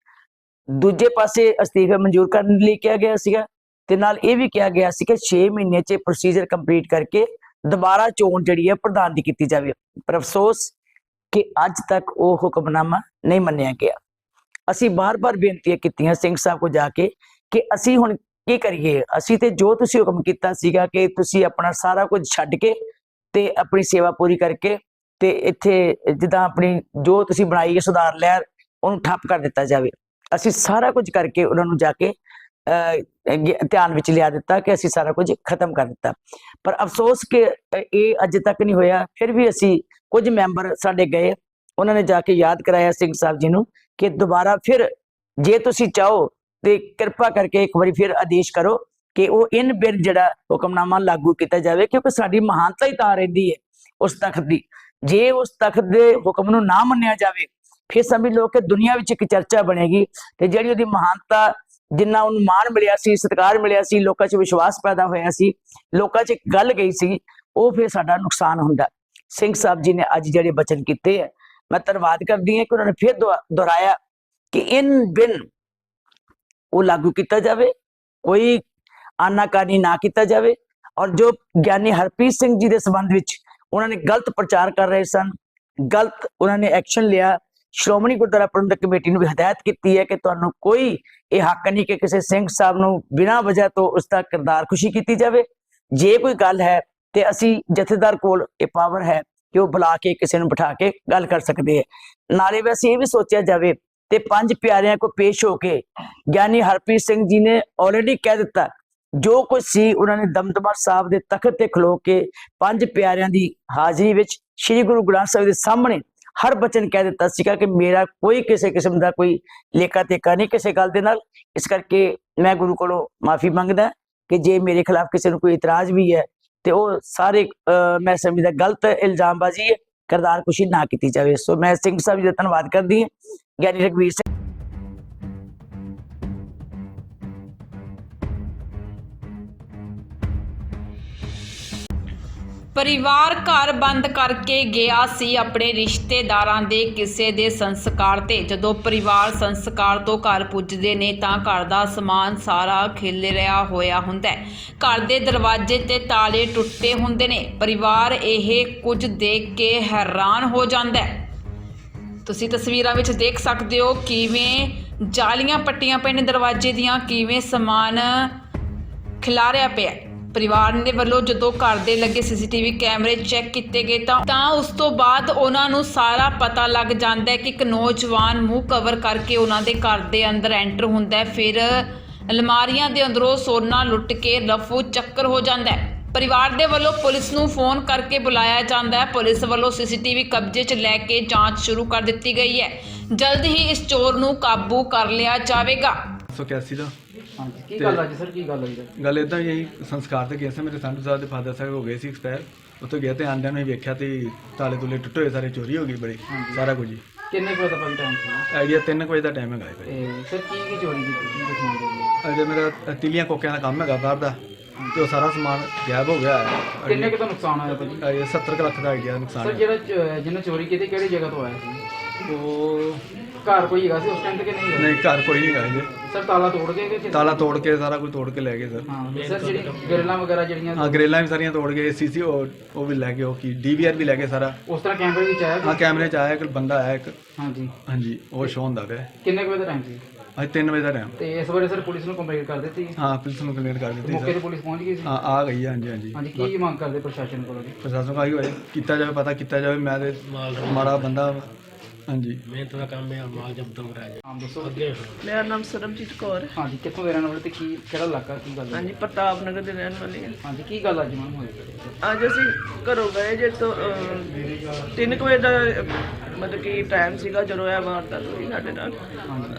ਦੂਜੇ ਪਾਸੇ ਅਸਤੀਫੇ ਮਨਜ਼ੂਰ ਕਰਨ ਲਈ ਕਿਹਾ ਗਿਆ ਸੀਗਾ ਤੇ ਨਾਲ ਇਹ ਵੀ ਕਿਹਾ ਗਿਆ ਸੀ ਕਿ 6 ਮਹੀਨੇ 'ਚ ਪ੍ਰੋਸੀਜਰ ਕੰਪਲੀਟ ਕਰਕੇ ਦੁਬਾਰਾ ਚੋਣ ਜਿਹੜੀ ਹੈ ਪ੍ਰਧਾਨ ਦੀ ਕੀਤੀ ਜਾਵੇ। ਪਰ ਅਫਸੋਸ ਕਿ ਅੱਜ ਤੱਕ ਉਹ ਹੁਕਮਨਾਮਾ ਨਹੀਂ ਮੰਨਿਆ ਗਿਆ। ਅਸੀਂ ਬਾਰ-ਬਾਰ ਬੇਨਤੀਆਂ ਕੀਤੀਆਂ ਸਿੰਘ ਸਾਹਿਬ ਕੋ ਜਾ ਕੇ ਕਿ ਅਸੀਂ ਹੁਣ ਕੀ ਕਰੀਏ? ਅਸੀਂ ਤੇ ਜੋ ਤੁਸੀਂ ਹੁਕਮ ਕੀਤਾ ਸੀਗਾ ਕਿ ਤੁਸੀਂ ਆਪਣਾ ਸਾਰਾ ਕੁਝ ਛੱਡ ਕੇ ਤੇ ਆਪਣੀ ਸੇਵਾ ਪੂਰੀ ਕਰਕੇ ਤੇ ਇੱਥੇ ਜਿੱਦਾਂ ਆਪਣੀ ਜੋ ਤੁਸੀਂ ਬਣਾਈ ਹੈ ਸੁਧਾਰ ਲਹਿਰ ਉਹਨੂੰ ਠੱਪ ਕਰ ਦਿੱਤਾ ਜਾਵੇ। ਅਸੀਂ ਸਾਰਾ ਕੁਝ ਕਰਕੇ ਉਹਨਾਂ ਨੂੰ ਜਾ ਕੇ ਅਹ, ਧਿਆਨ ਵਿੱਚ ਲਿਆ ਦਿੱਤਾ ਕਿ ਅਸੀਂ ਸਾਰਾ ਕੁਝ ਖਤਮ ਕਰ ਦਿੱਤਾ। ਪਰ ਅਫਸੋਸ ਕਿ ਇਹ ਅਜੇ ਤੱਕ ਨਹੀਂ ਹੋਇਆ। ਫਿਰ ਵੀ ਅਸੀਂ ਕੁਝ ਮੈਂਬਰ ਸਾਡੇ ਗਏ। ਉਹਨਾਂ ਨੇ ਜਾ ਕੇ ਯਾਦ ਕਰਾਇਆ ਸਿੰਘ ਸਾਹਿਬ ਜੀ ਨੂੰ ਕਿ ਦੁਬਾਰਾ ਫਿਰ ਜੇ ਤੁਸੀਂ ਚਾਹੋ ਤੇ ਕਿਰਪਾ ਕਰਕੇ ਇੱਕ ਵਾਰੀ ਫਿਰ ਆਦੇਸ਼ ਕਰੋ ਕਿ ਉਹ ਇਨ ਬਿਰ ਜਿਹੜਾ ਹੁਕਮਨਾਮਾ ਲਾਗੂ ਕੀਤਾ ਜਾਵੇ ਕਿਉਂਕਿ ਸਾਡੀ ਮਹਾਨਤਾ ਹੀ ਤਾਂ ਰਹਿੰਦੀ ਹੈ ਉਸ ਤਖਤ ਦੀ। ਜੇ ਉਸ ਤਖਤ ਦੇ ਹੁਕਮ ਨੂੰ ਨਾ ਮੰਨਿਆ ਜਾਵੇ, ਫਿਰ ਸਮਝ ਲਓ ਕਿ ਦੁਨੀਆ ਵਿੱਚ ਇੱਕ ਚਰਚਾ ਬਣੇਗੀ ਤੇ ਜਿਹੜੀ ਉਹਦੀ ਮਹਾਨਤਾ ਜਿੰਨਾ ਉਹਨੂੰ ਮਾਣ ਮਿਲਿਆ ਸੀ, ਸਤਿਕਾਰ ਮਿਲਿਆ ਸੀ, ਲੋਕਾਂ 'ਚ ਵਿਸ਼ਵਾਸ ਪੈਦਾ ਹੋਇਆ ਸੀ, ਲੋਕਾਂ 'ਚ ਇੱਕ ਗੱਲ ਗਈ ਸੀ, ਉਹ ਫਿਰ ਸਾਡਾ ਨੁਕਸਾਨ ਹੁੰਦਾ। ਸਿੰਘ ਸਾਹਿਬ ਜੀ ਨੇ ਅੱਜ ਜਿਹੜੇ ਬਚਨ ਕੀਤੇ ਹੈ ਮੈਂ ਧੰਨਵਾਦ ਕਰਦੀ ਹਾਂ ਕਿ ਉਹਨਾਂ ਨੇ ਫਿਰ ਦੁਹਾ- ਦੁਹਰਾਇਆ ਕਿ ਇਨ ਬਿਨ ਉਹ ਲਾਗੂ ਕੀਤਾ ਜਾਵੇ, ਕੋਈ ਆਨਾਕਾਨੀ ਨਾ ਕੀਤਾ ਜਾਵੇ ਔਰ ਜੋ ਗਿਆਨੀ ਹਰਪ੍ਰੀਤ ਸਿੰਘ ਜੀ ਦੇ ਸੰਬੰਧ ਵਿੱਚ ਉਹਨਾਂ ਨੇ ਗਲਤ ਪ੍ਰਚਾਰ ਕਰ ਰਹੇ ਸਨ, ਗਲਤ ਉਹਨਾਂ ਨੇ ਐਕਸ਼ਨ ਲਿਆ। ਸ਼੍ਰੋਮਣੀ ਗੁਰਦੁਆਰਾ ਪ੍ਰਬੰਧਕ ਕਮੇਟੀ ਨੂੰ ਵੀ ਹਦਾਇਤ ਕੀਤੀ ਹੈ ਕਿ ਤੁਹਾਨੂੰ ਕੋਈ ਇਹ ਹੱਕ ਨਹੀਂ ਕਿ ਕਿਸੇ ਸਿੰਘ ਸਾਹਿਬ ਨੂੰ ਬਿਨਾਂ ਵਜ੍ਹਾ ਤੋਂ ਉਸ ਦਾ ਕਿਰਦਾਰ ਖੁਸ਼ੀ ਕੀਤੀ ਜਾਵੇ। ਜੇ ਕੋਈ ਗੱਲ ਹੈ ਤੇ ਅਸੀਂ ਜਥੇਦਾਰ ਕੋਲ ਇਹ ਪਾਵਰ ਹੈ ਕਿ ਉਹ ਬੁਲਾ ਕੇ ਕਿਸੇ ਨੂੰ ਬਿਠਾ ਕੇ ਗੱਲ ਕਰ ਸਕਦੇ ਹੈ। ਨਾਲੇ ਵੈਸੇ ਇਹ ਵੀ ਸੋਚਿਆ ਜਾਵੇ ਤੇ ਪੰਜ ਪਿਆਰਿਆਂ ਕੋ ਪੇਸ਼ ਹੋ ਕੇ ਗਿਆਨੀ ਹਰਪ੍ਰੀਤ ਸਿੰਘ ਜੀ ਨੇ ਆਲਰੇਡੀ ਕਹਿ ਦਿੱਤਾ ਜੋ ਕੁਝ ਸੀ ਉਹਨਾਂ ਨੇ ਦਮਦਮਾ ਸਾਹਿਬ ਦੇ ਤਖਤ ਤੇ ਖਲੋ ਕੇ ਪੰਜ ਪਿਆਰਿਆਂ ਦੀ ਹਾਜ਼ਰੀ ਵਿੱਚ ਸ੍ਰੀ ਗੁਰੂ ਗ੍ਰੰਥ ਸਾਹਿਬ ਦੇ ਸਾਹਮਣੇ ਹਰ ਬਚਨ ਕਹਿ ਦਿੱਤਾ ਸੀਗਾ ਕਿ ਮੇਰਾ ਕੋਈ ਕਿਸੇ ਕਿਸਮ ਦਾ ਕੋਈ ਲੇਖਾ ਤੇਕਾ ਨਹੀਂ ਕਿਸੇ ਗੱਲ ਦੇ ਨਾਲ। ਇਸ ਕਰਕੇ ਮੈਂ ਗੁਰੂ ਕੋਲੋਂ ਮਾਫੀ ਮੰਗਦਾ ਕਿ ਜੇ ਮੇਰੇ ਖਿਲਾਫ ਕਿਸੇ ਨੂੰ ਕੋਈ ਇਤਰਾਜ਼ ਵੀ ਹੈ ਤੇ ਉਹ ਸਾਰੇ ਅਹ, ਮੈਂ ਸਮਝਦਾ ਗਲਤ ਇਲਜ਼ਾਮਬਾਜ਼ੀ ਹੈ ਕਰਦਾਰ ਕੁਸ਼ੀ ਨਾ ਕੀਤੀ ਜਾਵੇ। ਸੋ ਮੈਂ ਸਿੰਘ ਸਾਹਿਬ ਜੀ ਦਾ ਧੰਨਵਾਦ ਕਰਦੀ ਹਾਂ। ਗਿਆਨੀ ਰਘਵੀਰ ਸਿੰਘ ਪਰਿਵਾਰ ਘਰ ਬੰਦ ਕਰਕੇ ਗਿਆ ਸੀ ਆਪਣੇ ਰਿਸ਼ਤੇਦਾਰਾਂ ਦੇ ਕਿਸੇ ਦੇ ਸੰਸਕਾਰ ਤੇ। ਜਦੋਂ ਪਰਿਵਾਰ ਸੰਸਕਾਰ ਤੋਂ ਘਰ ਪੁੱਜਦੇ ਨੇ ਤਾਂ ਘਰ ਦਾ ਸਮਾਨ ਸਾਰਾ ਖਿਲ ਰਿਹਾ ਹੋਇਆ ਹੁੰਦਾ ਹੈ। ਘਰ ਦੇ ਦਰਵਾਜ਼ੇ ਤੇ ਤਾਲੇ ਟੁੱਟੇ ਹੁੰਦੇ ਨੇ। ਪਰਿਵਾਰ ਇਹ ਕੁਝ ਦੇਖ ਕੇ ਹੈਰਾਨ ਹੋ ਜਾਂਦਾ ਹੈ। ਤੁਸੀਂ ਤਸਵੀਰਾਂ ਵਿੱਚ ਦੇਖ ਸਕਦੇ ਹੋ ਕਿਵੇਂ ਜਾਲੀਆਂ ਪੱਟੀਆਂ ਪਈਆਂ ਨੇ ਦਰਵਾਜ਼ੇ ਦੀਆਂ, ਕਿਵੇਂ ਸਮਾਨ ਖਿਲਾਰਿਆ ਪਿਆ ਪਰਿਵਾਰ ਦੇ ਵੱਲੋਂ ਜਦੋਂ ਘਰ ਦੇ ਲੱਗੇ ਸੀਸੀਟੀਵੀ ਕੈਮਰੇ ਚੈੱਕ ਕੀਤੇ ਗਏ ਤਾਂ ਤਾਂ ਉਸ ਤੋਂ ਬਾਅਦ ਉਹਨਾਂ ਨੂੰ ਸਾਰਾ ਪਤਾ ਲੱਗ ਜਾਂਦਾ ਹੈ ਕਿ ਇੱਕ ਨੌਜਵਾਨ ਮੂੰਹ ਕਵਰ ਕਰਕੇ ਉਹਨਾਂ ਦੇ ਘਰ ਦੇ ਅੰਦਰ ਐਂਟਰ ਹੁੰਦਾ ਹੈ। ਫਿਰ ਅਲਮਾਰੀਆਂ ਦੇ ਅੰਦਰੋਂ ਸੋਨਾ ਲੁੱਟ ਕੇ ਰਫੂ ਚੱਕਰ ਹੋ ਜਾਂਦਾ ਹੈ। ਪਰਿਵਾਰ ਦੇ ਵੱਲੋਂ ਪੁਲਿਸ ਨੂੰ ਫੋਨ ਕਰਕੇ ਬੁਲਾਇਆ ਜਾਂਦਾ ਹੈ। ਪੁਲਿਸ ਵੱਲੋਂ ਸੀਸੀਟੀਵੀ ਕਬਜ਼ੇ 'ਚ ਲੈ ਕੇ ਜਾਂਚ ਸ਼ੁਰੂ ਕਰ ਦਿੱਤੀ ਗਈ ਹੈ। ਜਲਦ ਹੀ ਇਸ ਚੋਰ ਨੂੰ ਕਾਬੂ ਕਰ ਲਿਆ ਜਾਵੇਗਾ। 181 ਦਾ ਹਾਂਜੀ। ਕੀ ਗੱਲ ਅੱਜ ਸਰ? ਕੀ ਗੱਲ ਹੋਈ? ਸਰ ਗੱਲ ਇਦਾਂ ਹੀ ਹੈ ਸੰਸਕਾਰ ਤੇ ਗਿਆ ਸੀ ਮੇਰੇ ਸੰਤ ਸਾਹਿਬ ਦੇ ਫਾਦਰ ਸਾਹਿਬ ਹੋ ਗਏ ਸੀ ਐਕਸਪਾਇਰ ਉੱਥੇ ਗਿਆ ਤੇ ਆਂਦਿਆਂ ਨੂੰ ਹੀ ਵੇਖਿਆ ਤੇ ਤਾਲੇ ਤੁਲੇ ਟੁੱਟੇ ਹੋਏ ਸਾਰੇ ਚੋਰੀ ਹੋ ਗਈ ਬੜੀ ਸਾਰਾ ਕੁਝ ਹੀ। ਕਿੰਨੇ ਕੁ ਵਜੇ ਦਾ ਭਾਈ ਟਾਈਮ ਸੀ? ਆਈਡੀਆ 3 ਵਜੇ ਦਾ ਟਾਈਮ ਹੈਗਾ ਜੀ ਤੇ ਸਰ ਕੀ ਕੀ ਚੋਰੀ ਕੀਤੀ ਕੀ ਦੱਸਣਾ ਚਾਹੁੰਦੇ ਅਜੇ ਮੇਰਾ ਤਿਲੀਆਂ ਕੋਕਿਆਂ ਦਾ ਕੰਮ ਹੈਗਾ ਬਾਹਰ ਦਾ ਤੇ ਉਹ ਸਾਰਾ ਸਮਾਨ ਗਾਇਬ ਹੋ ਗਿਆ। ਹੈ ਕਿੰਨੇ ਕੁ ਦਾ ਨੁਕਸਾਨ ਹੋਇਆ ਭਾਜੀ? ਅਜੇ 70 ਕੁ ਲੱਖ ਦਾ ਆਈਡੀਆ ਨੁਕਸਾਨ ਸਰ ਹੈ। ਜਿਹੜਾ ਚ- ਜਿਹਨੇ ਚੋਰੀ ਕੀਤੀ ਕਿਹੜੀ ਜਗ੍ਹਾ ਤੋਂ ਆਇਆ ਸੀ? ਉਹ ਘਰ ਕੋਈ ਹੈਗਾ ਸੀ ਉਸ ਟਾਈਮ ਤੇ ਕਿ ਨਹੀਂ ਹੈਗਾ? ਨਹੀਂ ਘਰ ਕੋਈ ਨਹੀਂ ਹੈਗਾ ਜੀ। ਸਰ ਤਾਲਾ ਤੋੜ ਕੇ ਕਿ ਤਾਲਾ ਤੋੜ ਕੇ ਸਾਰਾ ਕੁਝ ਤੋੜ ਕੇ ਲੈ ਗਏ ਸਰ ਹਾਂ ਸਰ ਜਿਹੜੀ ਗਰਲਾਂ ਵਗੈਰਾ ਜਿਹੜੀਆਂ ਹਾਂ ਗਰੇਲਾਂ ਵੀ ਸਾਰੀਆਂ ਤੋੜ ਗਏ ਸੀਸੀ ਉਹ ਵੀ ਲੈ ਗਏ ਉਹ ਕੀ ਡੀਵੀਆਰ ਵੀ ਲੈ ਗਏ ਸਾਰਾ। ਉਸ ਤਰ੍ਹਾਂ ਕੈਮਰੇ ਵਿੱਚ ਆਇਆ ਹਾਂ? ਕੈਮਰੇ 'ਚ ਆਇਆ ਇੱਕ ਬੰਦਾ ਆਇਆ ਇੱਕ। ਹਾਂਜੀ। ਹਾਂਜੀ ਉਹ ਸ਼ੋਅ ਹੁੰਦਾ ਪਿਆ। ਕਿੰਨੇ ਕੁ ਵਜੇ ਦਾ ਟਾਈਮ ਸੀ? ਅੱਜ 3 ਵਜੇ ਦਾ ਟਾਈਮ ਤੇ ਇਸ ਬਾਰੇ ਸਰ ਪੁਲਿਸ ਨੂੰ ਕੰਪਲੇਂਟ ਕਰ ਦਿੱਤੀ? ਹਾਂ ਪੁਲਿਸ ਨੂੰ ਕੰਪਲੇਂਟ ਕਰ ਦਿੱਤੀ ਮੌਕੇ ਸਰ ਤੇ ਪੁਲਿਸ ਪਹੁੰਚ ਗਈ ਸੀ? ਹਾਂ ਆ ਗਈ ਹੈ, ਹਾਂਜੀ ਹਾਂਜੀ। ਹਾਂਜੀ ਕੀ ਮੰਗ ਕਰਦੇ ਪ੍ਰਸ਼ਾਸਨ ਕੋਲੋਂ ਜੀ? ਪ੍ਰਸ਼ਾਸਨ ਕਾਹੀ ਹੋਏ ਕੀਤਾ ਜਾਵੇ ਪਤਾ ਕੀਤਾ ਜਾਵੇ ਮੈਂ ਤੇ ਮਾੜਾ ਬੰਦਾ ਵਾਂ। ਹਾਂਜੀ। ਹਾਂ ਦੱਸੋ। ਮੇਰਾ ਨਾਮ ਸਰਬਜੀਤ ਕੌਰ ਹੈ। ਹਾਂਜੀ ਕਿੱਥੋਂ ਦੇ ਰਹਿਣ ਵਾਲੇ ਤੇ ਕੀ ਕਿਹੜਾ ਇਲਾਕਾ ਕੀ ਗੱਲ ਹੈ? ਹਾਂਜੀ ਪ੍ਰਤਾਪ ਨਗਰ ਦੇ ਰਹਿਣ ਵਾਲੇ ਹਾਂ। ਹਾਂਜੀ ਕੀ ਗੱਲ ਅੱਜ ਮੈਮ ਹੋਈ? ਅੱਜ ਅਸੀਂ ਘਰੋਂ ਗਏ ਜੇ ਤੋਂ 3 ਵਜੇ ਦਾ ਅਹ, ਮਤਲਬ ਕਿ ਟਾਈਮ ਸੀਗਾ ਜਦੋਂ ਇਹ ਵਾਰਦਾਤ ਹੋਈ ਸਾਡੇ ਨਾਲ।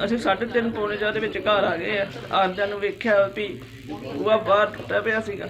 ਅਸੀਂ 3:30 ਪੌਣੇ ਚਾਰ ਦੇ ਵਿੱਚ ਘਰ ਆ ਗਏ ਆ। ਆਂਦਿਆਂ ਨੂੰ ਵੇਖਿਆ ਵੀ ਉਹ ਬਾਹਰ ਟੁੱਟਾ ਪਿਆ ਸੀਗਾ।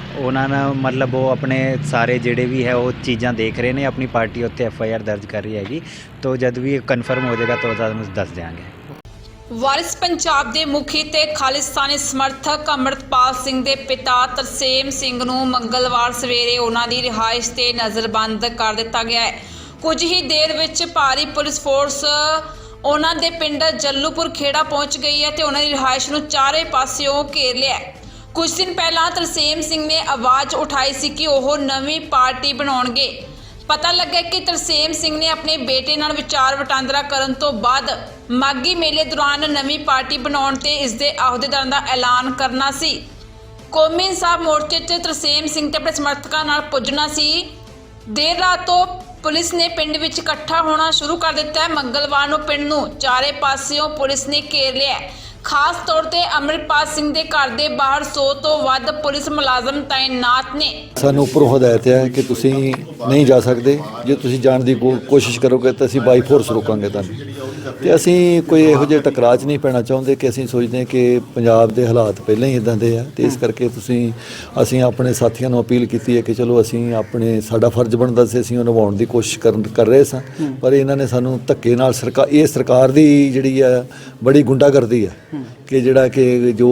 ਉਹਨਾਂ ਨੇ ਮਤਲਬ ਉਹ ਆਪਣੇ ਸਾਰੇ ਜਿਹੜੇ ਵੀ ਹੈ ਉਹ ਚੀਜ਼ਾਂ ਦੇਖ ਰਹੇ ਨੇ, ਆਪਣੀ ਪਾਰਟੀ ਉੱਤੇ ਐਫ ਆਈ ਆਰ ਦਰਜ ਕਰ ਰਹੀ ਹੈਗੀ। ਤੋਂ ਜਦ ਵੀ ਕਨਫਰਮ ਹੋ ਜਾਏਗਾ, ਤਾਂ ਤੁਹਾਨੂੰ ਦੱਸ ਦਿਆਂਗੇ। ਵਾਰਿਸ ਪੰਜਾਬ ਦੇ ਮੁਖੀ ਤੇ ਖਾਲਿਸਤਾਨੀ ਸਮਰਥਕ ਅਮਰਤਪਾਲ ਸਿੰਘ ਦੇ ਪਿਤਾ ਤਰਸੇਮ ਸਿੰਘ ਨੂੰ ਮੰਗਲਵਾਰ ਸਵੇਰੇ ਉਹਨਾਂ ਦੀ ਰਿਹਾਇਸ਼ ਤੇ ਨਜ਼ਰਬੰਦ ਕਰ ਦਿੱਤਾ ਗਿਆ ਹੈ। ਕੁਝ ਹੀ ਦੇਰ ਵਿੱਚ ਭਾਰੀ ਪੁਲਿਸ ਫੋਰਸ ਉਹਨਾਂ ਦੇ ਪਿੰਡ ਜੱਲੂਪੁਰ ਖੇੜਾ ਪਹੁੰਚ ਗਈ ਹੈ ਤੇ ਉਹਨਾਂ ਦੀ ਰਿਹਾਇਸ਼ ਨੂੰ ਚਾਰੇ ਪਾਸਿਓਂ ਘੇਰ ਲਿਆ ਹੈ। ਕੁਝ ਦਿਨ ਪਹਿਲਾਂ ਤਰਸੇਮ ਸਿੰਘ ਨੇ ਆਵਾਜ਼ ਉਠਾਈ ਸੀ ਕਿ ਉਹ ਨਵੀਂ ਪਾਰਟੀ ਬਣਾਉਣਗੇ। ਪਤਾ ਲੱਗਾ ਕਿ ਤਰਸੇਮ ਸਿੰਘ ਨੇ ਆਪਣੇ ਬੇਟੇ ਨਾਲ ਵਿਚਾਰ ਵਟਾਂਦਰਾ ਕਰਨ ਤੋਂ ਬਾਅਦ ਮਾਗੀ ਮੇਲੇ ਦੌਰਾਨ ਨਵੀਂ ਪਾਰਟੀ ਬਣਾਉਣ ਤੇ ਇਸ ਦੇ ਅਹੁਦੇਦਾਰਾਂ ਦਾ ਐਲਾਨ ਕਰਨਾ ਸੀ। ਕੌਮੀ ਇਨਸਾਫ ਮੋਰਚੇ 'ਚ ਤਰਸੇਮ ਸਿੰਘ ਤੇ ਆਪਣੇ ਸਮਰਥਕਾਂ ਨਾਲ ਪੁੱਜਣਾ ਸੀ। ਦੇਰ ਰਾਤ ਤੋਂ ਪੁਲਿਸ ਨੇ ਪਿੰਡ ਵਿੱਚ ਇਕੱਠਾ ਹੋਣਾ ਸ਼ੁਰੂ ਕਰ ਦਿੱਤਾ। ਹੈ ਮੰਗਲਵਾਰ ਨੂੰ ਪਿੰਡ ਨੂੰ ਚਾਰੇ ਪਾਸਿਓਂ ਪੁਲਿਸ ਨੇ ਘੇਰ ਲਿਆ। ਹੈ ਖਾਸ ਤੌਰ ਤੇ ਅਮਰਿਤਪਾਲ ਸਿੰਘ ਦੇ ਘਰ ਦੇ ਬਾਹਰ 100 ਤੋਂ ਵੱਧ ਪੁਲਿਸ ਮੁਲਾਜ਼ਮ ਤਾਇਨਾਤ ਨੇ। ਸਾਨੂੰ ਉੱਪਰੋਂ ਹਦਾਇਤ ਹੈ ਕਿ ਤੁਸੀਂ ਨਹੀਂ ਜਾ ਸਕਦੇ। ਜੇ ਤੁਸੀਂ ਜਾਣ ਦੀ ਕੋ- ਕੋਸ਼ਿਸ਼ ਕਰੋਗੇ ਤਾਂ ਅਸੀਂ ਬਾਈ ਫੋਰਸ ਰੋਕਾਂਗੇ ਤੁਹਾਨੂੰ। ਤੇ ਅਸੀਂ ਕੋਈ ਇਹੋ ਜਿਹੇ ਟਕਰਾਅ 'ਚ ਨਹੀਂ ਪੈਣਾ ਚਾਹੁੰਦੇ ਕਿ ਅਸੀਂ ਸੋਚਦੇ ਕਿ ਪੰਜਾਬ ਦੇ ਹਾਲਾਤ ਪਹਿਲਾਂ ਹੀ ਇਦਾਂ ਦੇ ਆ ਤੇ ਇਸ ਕਰਕੇ ਤੁਸੀਂ ਅਸੀਂ ਆਪਣੇ ਸਾਥੀਆਂ ਨੂੰ ਅਪੀਲ ਕੀਤੀ ਹੈ ਕਿ ਚਲੋ ਅਸੀਂ ਆਪਣੇ ਸਾਡਾ ਫਰਜ਼ ਬਣਦਾ ਸੀ ਅਸੀਂ ਉਹ ਨਿਭਾਉਣ ਦੀ ਕੋਸ਼ਿਸ਼ ਕਰਨ ਕਰ ਰਹੇ ਸਾਂ। ਪਰ ਇਹਨਾਂ ਨੇ ਸਾਨੂੰ ਧੱਕੇ ਨਾਲ ਸਰਕਾਰ ਇਹ ਸਰਕਾਰ ਦੀ ਜਿਹੜੀ ਆ ਬੜੀ ਗੁੰਡਾਗਰਦੀ ਆ ਕਿ ਜਿਹੜਾ ਕਿ ਜੋ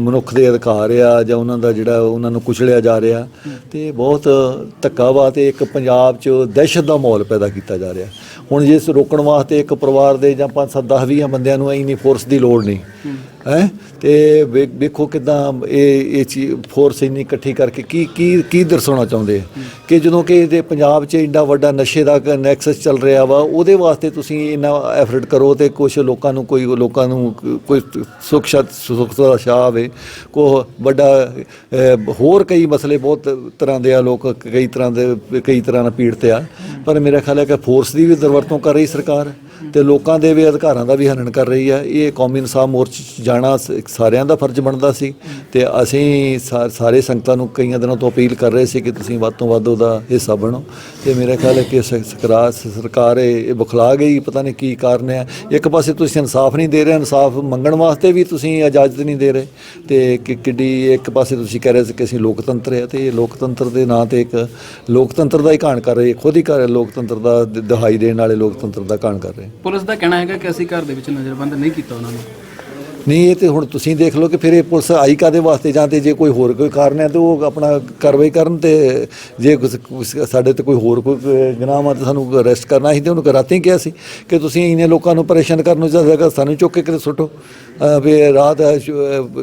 ਮਨੁੱਖ ਦੇ ਅਧਿਕਾਰ ਆ ਜਾਂ ਉਹਨਾਂ ਦਾ ਜਿਹੜਾ ਉਹਨਾਂ ਨੂੰ ਕੁਚਲਿਆ ਜਾ ਰਿਹਾ, ਤੇ ਬਹੁਤ ਧੱਕਾ ਵਾ ਤੇ ਇੱਕ ਪੰਜਾਬ 'ਚ ਦਹਿਸ਼ਤ ਦਾ ਮਾਹੌਲ ਪੈਦਾ ਕੀਤਾ ਜਾ ਰਿਹਾ। ਹੁਣ ਜਿਸ ਰੋਕਣ ਵਾਸਤੇ ਇੱਕ ਪਰਿਵਾਰ ਦੇ ਜਾਂ 5 7 10 20 ਬੰਦਿਆਂ ਨੂੰ ਇੰਨੀ ਫੋਰਸ ਦੀ ਲੋੜ ਨਹੀਂ ਹੈ? ਤੇ ਵੇ- ਵੇਖੋ ਕਿਦਾਂ ਇਹ ਇਹ ਚੀਜ਼ ਫੋਰਸ ਇੰਨੀ ਇਕੱਠੀ ਕਰਕੇ ਕੀ ਕੀ ਕੀ ਦਰਸਾਉਣਾ ਚਾਹੁੰਦੇ ਕਿ ਜਦੋਂ ਕਿ ਇਹਦੇ ਪੰਜਾਬ 'ਚ ਇੰਨਾ ਵੱਡਾ ਨਸ਼ੇ ਦਾ ਨੈਕਸਸ ਚੱਲ ਰਿਹਾ ਵਾ, ਉਹਦੇ ਵਾਸਤੇ ਤੁਸੀਂ ਇੰਨਾ ਐਫਰਟ ਕਰੋ ਤੇ ਕੁਝ ਲੋਕਾਂ ਨੂੰ ਕੋਈ, ਲੋਕਾਂ ਨੂੰ ਕੋਈ ਸੁੱਖ ਸ਼ਤ ਸੁੱਖ ਦਾ ਸ਼ਾਹ ਆਵੇ ਕੋ ਵੱਡਾ ਹੋਰ ਕਈ ਮਸਲੇ ਬਹੁਤ ਤਰ੍ਹਾਂ ਦੇ ਆ, ਲੋਕ ਕਈ ਤਰ੍ਹਾਂ ਦੇ, ਕਈ ਤਰ੍ਹਾਂ ਨਾਲ ਪੀੜਤ ਆ। ਪਰ ਮੇਰਾ ਖਿਆਲ ਹੈ ਕਿ ਫੋਰਸ ਦੀ ਵੀ ਦੁਰਵਰਤੋਂ ਕਰ ਰਹੀ ਸਰਕਾਰ। ਤੇ ਲੋਕਾਂ ਦੇ ਵੀ ਅਧਿਕਾਰਾਂ ਦਾ ਵੀ ਹਨਨ ਕਰ ਰਹੀ ਆ ਇਹ ਕੌਮੀ ਇਨਸਾਫ ਮੋਰਚੇ 'ਚ ਜਾਣਾ ਸ- ਸਾਰਿਆਂ ਦਾ ਫਰਜ਼ ਬਣਦਾ ਸੀ ਤੇ ਅਸੀਂ ਸਾ- ਸਾਰੇ ਸੰਗਤਾਂ ਨੂੰ ਕਈਆਂ ਦਿਨਾਂ ਤੋਂ ਅਪੀਲ ਕਰ ਰਹੇ ਸੀ ਕਿ ਤੁਸੀਂ ਵੱਧ ਤੋਂ ਵੱਧ ਉਹਦਾ ਹਿੱਸਾ ਬਣੋ। ਤੇ ਮੇਰਾ ਖਿਆਲ ਹੈ ਕਿ ਸਰਕਾਰ ਸਰਕਾਰ ਇਹ ਇਹ ਬੁਖਲਾ ਗਈ, ਪਤਾ ਨਹੀਂ ਕੀ ਕਾਰਨ ਹੈ। ਇੱਕ ਪਾਸੇ ਤੁਸੀਂ ਇਨਸਾਫ ਨਹੀਂ ਦੇ ਰਹੇ, ਇਨਸਾਫ ਮੰਗਣ ਵਾਸਤੇ ਵੀ ਤੁਸੀਂ ਇਜਾਜ਼ਤ ਨਹੀਂ ਦੇ ਰਹੇ। ਤੇ ਕਿ, ਕਿੱਡੀ ਇੱਕ ਪਾਸੇ ਤੁਸੀਂ ਕਹਿ ਰਹੇ ਸੀ ਕਿ ਅਸੀਂ ਲੋਕਤੰਤਰ ਹੈ ਤੇ ਇਹ ਲੋਕਤੰਤਰ ਦੇ ਨਾਂ ਤੇ ਇੱਕ ਲੋਕਤੰਤਰ ਦਾ ਹੀ ਘਾਣ ਕਰ ਰਹੇ, ਖੁਦ ਹੀ ਕਰ ਲੋਕਤੰਤਰ ਦਾ ਦ- ਦਿਹਾਈ ਦੇਣ ਵਾਲੇ ਲੋਕਤੰਤਰ ਦਾ ਘਾਣ ਕਰ ਰਹੇ। ਪੁਲਿਸ ਦਾ ਕਹਿਣਾ ਹੈਗਾ ਕਿ ਅਸੀਂ ਘਰ ਦੇ ਵਿੱਚ ਨਜ਼ਰਬੰਦ ਨਹੀਂ ਕੀਤਾ ਉਹਨਾਂ ਨੂੰ। ਨਹੀਂ ਇਹ ਤੇ ਹੁਣ ਤੁਸੀਂ ਦੇਖ ਲਓ ਕਿ ਫਿਰ ਇਹ ਪੁਲਿਸ ਆਈ ਕਾਦੇ ਵਾਸਤੇ ਜਾਂ ਤੇ ਜੇ ਕੋਈ ਹੋਰ ਕੋਈ ਕਾਰਨ ਹੈ ਤੇ ਉਹ ਆਪਣਾ ਕਾਰਵਾਈ ਕਰਨ ਤੇ ਜੇ ਕੁਛ- ਸਾਡੇ ਤੇ ਕੋਈ ਹੋਰ ਕੋਈ ਗੁਨਾਹ ਆ ਤੇ ਸਾਨੂੰ ਅਰੈਸਟ ਕਰਨਾ ਸੀ ਤੇ ਉਹਨੂੰ ਰਾਤੀ ਕਿਹਾ ਸੀ ਕਿ ਤੁਸੀਂ ਇੰਨੇ ਲੋਕਾਂ ਨੂੰ ਪਰੇਸ਼ਾਨ ਕਰਨ ਨੂੰ ਚਾਹੀਦਾ ਸਾਨੂੰ ਚੁੱਕ ਕੇ ਕਿਤੇ ਸੁੱਟੋ ਵੀ ਰਾਤ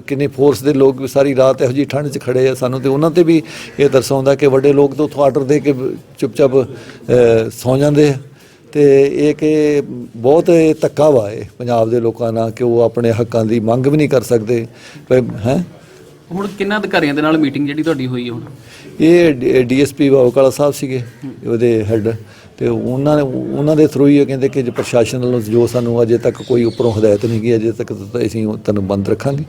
ਕਿੰਨੇ ਫੋਰਸ ਦੇ ਲੋਕ ਵੀ ਸਾਰੀ ਰਾਤ ਇਹੋ ਜੀ ਠੰਡ 'ਚ ਖੜੇ ਆ ਸਾਨੂੰ ਤੇ ਉਹਨਾਂ ਤੇ ਵੀ ਇਹ ਦਰਸਾਉਂਦਾ ਕਿ ਵੱਡੇ ਲੋਕ ਤਾਂ ਉੱਥੋਂ ਆਰਡਰ ਦੇ ਕੇ ਚੁੱਪਚਾਪ ਅਹ, ਸੌਂ ਜਾਂਦੇ ਆ। ਤੇ ਇਹ ਕਿ ਬਹੁਤ ਇਹ ਧੱਕਾ ਵਾ ਇਹ ਪੰਜਾਬ ਦੇ ਲੋਕਾਂ ਨਾਲ ਕਿ ਉਹ ਆਪਣੇ ਹੱਕਾਂ ਦੀ ਮੰਗ ਵੀ ਨਹੀਂ ਕਰ ਸਕਦੇ। ਹੈ? ਹੁਣ ਕਿੰਨਾ ਅਧਿਕਾਰੀਆਂ ਦੇ ਨਾਲ ਮੀਟਿੰਗ ਜਿਹੜੀ ਤੁਹਾਡੀ ਹੋਈ ਹੈ ਹੁਣ? ਇਹ ਡੀਐਸਪੀ ਬਾਬੂਕਾਲਾ ਸਾਹਿਬ ਸੀਗੇ ਉਹਦੇ ਹੈੱਡ। ਤੇ ਉਹਨਾਂ ਨੇ ਉਹਨਾਂ ਦੇ ਥਰੂ ਹੀ ਕਹਿੰਦੇ ਕਿ ਜੇ ਪ੍ਰਸ਼ਾਸਨ ਵੱਲੋਂ ਜੋ ਸਾਨੂੰ ਅਜੇ ਤੱਕ ਕੋਈ ਉੱਪਰੋਂ ਹਦਾਇਤ ਨਹੀਂ ਗਈ ਅਜੇ ਤੱਕ ਤਾਂ ਅਸੀਂ ਤੁਹਾਨੂੰ ਬੰਦ ਰੱਖਾਂਗੇ।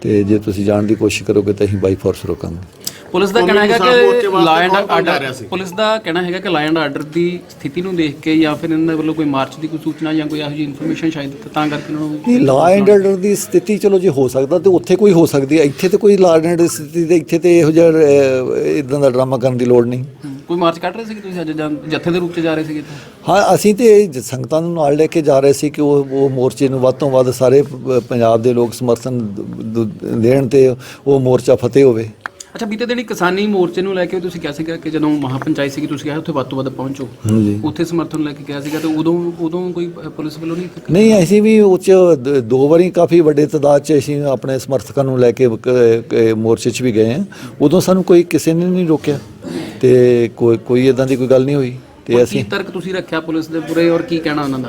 ਤੇ ਜੇ ਤੁਸੀਂ ਜਾਣ ਦੀ ਕੋਸ਼ਿਸ਼ ਕਰੋਗੇ ਤਾਂ ਅਸੀਂ ਬਾਈ ਫੋਰਸ ਰੋਕਾਂਗੇ। ਪੁਲਿਸ ਦਾ ਕਹਿਣਾ ਹੈਗਾ ਕਿ ਲਾ ਐਂਡ ਆਰਡਰ ਪੁਲਿਸ ਦਾ ਕਹਿਣਾ ਹੈਗਾ ਕਿ ਲਾ ਐਂਡ ਆਰਡਰ ਦੀ ਸਥਿਤੀ ਨੂੰ ਦੇਖ ਕੇ ਜਾਂ ਫਿਰ ਇਹਨਾਂ ਦੇ ਵੱਲੋਂ ਕੋਈ ਮਾਰਚ ਦੀ ਕੋਈ ਸੂਚਨਾ ਜਾਂ ਕੋਈ ਇਹੋ ਜਿਹੀ ਇਨਫੋਰਮੇਸ਼ਨ ਸ਼ਾਇਦ ਤਾਂ ਕਰਕੇ ਉਹਨਾਂ ਨੂੰ ਲਾ ਐਂਡ ਆਰਡਰ ਦੀ ਸਥਿਤੀ ਚਲੋ ਜੇ ਹੋ ਸਕਦਾ ਤੇ ਉੱਥੇ ਕੋਈ ਹੋ ਸਕਦੀ ਹੈ। ਇੱਥੇ ਤੇ ਕੋਈ ਲਾ ਐਂਡ ਆਰਡਰ ਦੀ ਸਥਿਤੀ ਤੇ ਇੱਥੇ ਤੇ ਇਹੋ ਜਿਹਾ ਇਦਾਂ ਦਾ ਡਰਾਮਾ ਕਰਨ ਦੀ ਲੋੜ ਨਹੀਂ। ਕੋਈ ਮਾਰਚ ਕੱਢ ਰਹੇ ਸੀ ਤੁਸੀਂ ਅੱਜ ਜੱਥੇ ਦੇ ਰੂਪ 'ਚ ਜਾ ਰਹੇ ਸੀਗੇ? ਹਾਂ ਅਸੀਂ ਤੇ ਸੰਗਤਾਂ ਨੂੰ ਨਾਲ ਲੈ ਕੇ ਜਾ ਰਹੇ ਸੀ ਕਿ ਉਹ ਉਹ ਮੋਰਚੇ ਨੂੰ ਵੱਧ ਤੋਂ ਵੱਧ ਸਾਰੇ ਪੰਜਾਬ ਦੇ ਲੋਕ ਸਮਰਥਨ ਦੇਣ ਤੇ ਉਹ ਮੋਰਚਾ ਫਤਿਹ ਹੋਵੇ। ਅੱਛਾ ਬੀਤੇ ਦਿਨੀ ਕਿਸਾਨੀ ਮੋਰਚੇ ਨੂੰ ਲੈ ਕੇ ਤੁਸੀਂ ਕਿਹਾ ਸੀਗਾ ਕਿ ਜਦੋਂ ਮਹਾਪੰਚਾਇਤ ਸੀਗੀ ਤੁਸੀਂ ਕਿਹਾ ਉੱਥੇ ਵੱਧ ਤੋਂ ਵੱਧ ਪਹੁੰਚੋ। ਹਾਂਜੀ। ਉੱਥੇ ਸਮਰਥਨ ਲੈ ਕੇ ਕਿਹਾ ਸੀਗਾ ਤੇ ਉਦੋਂ ਉਦੋਂ ਕੋਈ ਪੁਲਿਸ ਵੱਲੋਂ ਨਹੀਂ ਨਹੀਂ ਅਸੀਂ ਵੀ ਉਹ 'ਚ ਦ- ਵਾਰੀ ਕਾਫੀ ਵੱਡੇ ਤਦਾਦ 'ਚ ਅਸੀਂ ਆਪਣੇ ਸਮਰਥਕਾਂ ਨੂੰ ਲੈ ਕੇ ਮੋਰਚੇ 'ਚ ਵੀ ਗਏ ਹਾਂ। ਉਦੋਂ ਸਾਨੂੰ ਕੋਈ ਕਿਸੇ ਨੇ ਨਹੀਂ ਰੋਕਿਆ। ਤੇ ਕੋਈ ਕੋਈ ਇਦਾਂ ਦੀ ਕੋਈ ਗੱਲ ਨਹੀਂ ਹੋਈ। ਤੇ ਅਸੀਂ ਤਰਕ ਤੁਸੀਂ ਰੱਖਿਆ ਪੁਲਿਸ ਦੇ ਪੂਰੇ ਔਰ ਕੀ ਕਹਿਣਾ ਉਹਨਾਂ ਦਾ?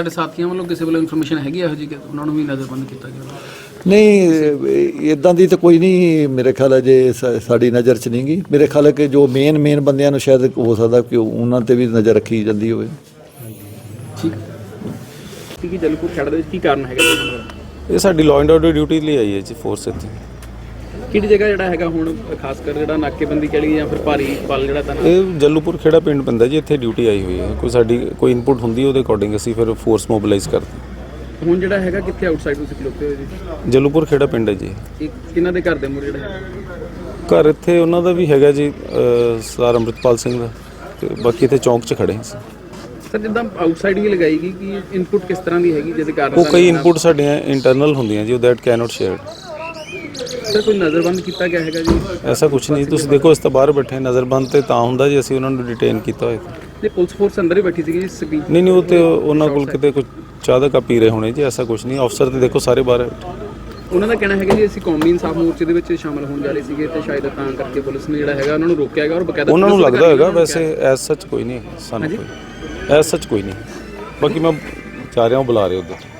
ਤੁਹਾਡੇ ਸਾਥੀਆਂ ਵੱਲੋਂ ਕਿਸੇ ਵੱਲੋਂ ਇਨਫੋਰਮੇਸ਼ਨ ਹੈਗੀ ਇਹੋ ਜਿਹੀ ਕਿ ਉਹਨਾਂ ਨੂੰ ਵੀ ਨਜ਼ਰਬੰਦ ਕੀਤਾ ਗਿਆ? ਨਹੀਂ ਇਦਾਂ ਦੀ ਤਾਂ ਕੋਈ ਨਹੀਂ ਮੇਰੇ ਖਿਆਲ ਹੈ ਜੇ ਸਾਡੀ ਨਜ਼ਰ 'ਚ ਨਹੀਂ ਗਈ ਮੇਰੇ ਖਿਆਲ ਹੈ ਕਿ ਜੋ ਮੇਨ ਮੇਨ ਬੰਦਿਆਂ ਨੂੰ ਸ਼ਾਇਦ ਹੋ ਸਕਦਾ ਕਿ ਉਹਨਾਂ ਤੇ ਵੀ ਨਜ਼ਰ ਰੱਖੀ ਜਾਂਦੀ ਹੋਵੇ। ਠੀਕ। ਕੀ ਜਲਪੁਰ ਖੜ ਦੇ ਕੀ ਕਾਰਨ ਹੈਗਾ? ਇਹ ਸਾਡੀ ਲਾਅ ਐਂਡ ਆਰਡਰ ਡਿਊਟੀ ਲਈ ਆਈ ਹੈ ਜੀ ਫੋਰਸ ਇੱਥੇ। ਕਿਹੜੀ ਜਗ੍ਹਾ ਜਿਹੜਾ ਹੈਗਾ ਹੁਣ ਖਾਸ ਕਰ ਜਿਹੜਾ ਨਾਕੇਬੰਦੀ ਕਹੀ ਜਾਂ ਫਿਰ ਭਾਰੀ ਬਲ ਜਿਹੜਾ ਤਾਂ ਇਹ ਜੱਲੂਪੁਰ ਖੇੜਾ ਪਿੰਡ ਪੈਂਦਾ ਜੀ ਇੱਥੇ ਡਿਊਟੀ ਆਈ ਹੋਈ ਹੈ। ਕੋਈ ਸਾਡੀ ਕੋਈ ਇਨਪੁਟ ਹੁੰਦੀ ਉਹਦੇ ਅਕੋਰਡਿੰਗ ਅਸੀਂ ਫਿਰ ਫੋਰਸ ਮੋਬਿਲਾਈਜ਼ ਕਰਦੇ ਹਾਂ। ਹੁਣ ਜਿਹੜਾ ਹੈਗਾ ਕਿੱਥੇ ਆਊਟਸਾਈਡ ਤੁਸੀਂ ਖਲੋਤੇ ਹੋ ਜੀ? ਜੱਲੂਪੁਰ ਖੇੜਾ ਪਿੰਡ ਹੈ ਜੀ। ਇਹ ਕਿਹਨਾਂ ਦੇ ਘਰ ਦੇ ਮੂਹਰੇ ਜਿਹੜਾ ਹੈਗਾ? ਘਰ ਇੱਥੇ ਉਹਨਾਂ ਦਾ ਵੀ ਹੈਗਾ ਜੀ ਸਰਦਾਰ ਅੰਮ੍ਰਿਤਪਾਲ ਸਿੰਘ ਦਾ। ਤੇ ਬਾਕੀ ਇੱਥੇ ਚੌਂਕ 'ਚ ਖੜੇ ਹਾਂ ਸਰ ਜਿੱਦਾਂ ਆਊਟਸਾਈਡ ਵੀ ਲਗਾਈ ਗਈ ਕਿ ਇਨਪੁਟ ਕਿਸ ਤਰ੍ਹਾਂ ਦੀ ਹੈਗੀ ਜਿਹਦੇ ਕਾਰਨ ਉਹ ਕਈ ਇਨਪੁਟ ਸਾਡੀਆਂ ਇੰਟਰਨਲ ਹੁੰਦੀਆਂ ਜੀ ਉਹ ਦੈਟ ਕੈਨੋਟ ਸ਼ੇਅਰਡ ਸਰ ਕੋਈ ਨਜ਼ਰਬੰਦ ਕੀਤਾ ਗਿਆ ਹੈਗਾ ਜੀ? ਐਸਾ ਕੁਝ ਨਹੀਂ। ਤੁਸੀਂ ਦੇਖੋ ਇਸ ਤਾਂ ਬਾਹਰ ਬੈਠੇ ਨਜ਼ਰਬੰਦ ਤੇ ਤਾਂ ਹੁੰਦਾ ਜੀ ਅਸੀਂ ਉਹਨਾਂ ਨੂੰ ਡਿਟੇਨ ਕੀਤਾ ਹੋਇਆ ਤੇ ਪੁਲਿਸ ਫੋਰਸ ਅੰਦਰ ਹੀ ਬੈਠੀ ਸੀਗੀ ਜੀ ਨਹੀਂ ਨਹੀਂ ਉਹ ਤੇ ਉਹਨਾਂ ਕੋਲ ਕਿਤੇ ਕੁਝ ਚਾਹ ਦਾ ਕੱਪ ਪੀ ਰਹੇ ਹੋਣੇ ਜੀ ਐਸਾ ਕੁਝ ਨਹੀਂ। ਅਫਸਰ ਤੇ ਦੇਖੋ ਸਾਰੇ ਬਾਹਰ ਉਹਨਾਂ ਦਾ ਕਹਿਣਾ ਹੈਗਾ ਜੀ ਅਸੀਂ ਕੌਮੀ ਇਨਸਾਫ ਮੋਰਚੇ ਦੇ ਵਿੱਚ ਸ਼ਾਮਲ ਹੋਣ ਜਾ ਰਹੇ ਸੀਗੇ ਤੇ ਸ਼ਾਇਦ ਤਾਂ ਕਰਕੇ ਪੁਲਿਸ ਨੇ ਜਿਹੜਾ ਹੈਗਾ ਉਹਨਾਂ ਨੂੰ ਰੋਕਿਆ ਹੈਗਾ ਔਰ ਬਕਾਇਦਾ ਉਹਨਾਂ ਨੂੰ ਪੁਲਿਸ ਲੱਗਦਾ ਹੋਏਗਾ ਵੈਸੇ ਐਸ ਸੱਚ ਕੋਈ ਨਹੀਂ ਸਾਨੂੰ ਕੋਈ। ਐਸ ਸੱਚ ਕੋਈ ਨਹੀਂ। ਬਾਕੀ ਮੈਂ ਜਾ ਰਿਹਾ ਬੁਲਾ ਰਹੇ ਉਧਰ।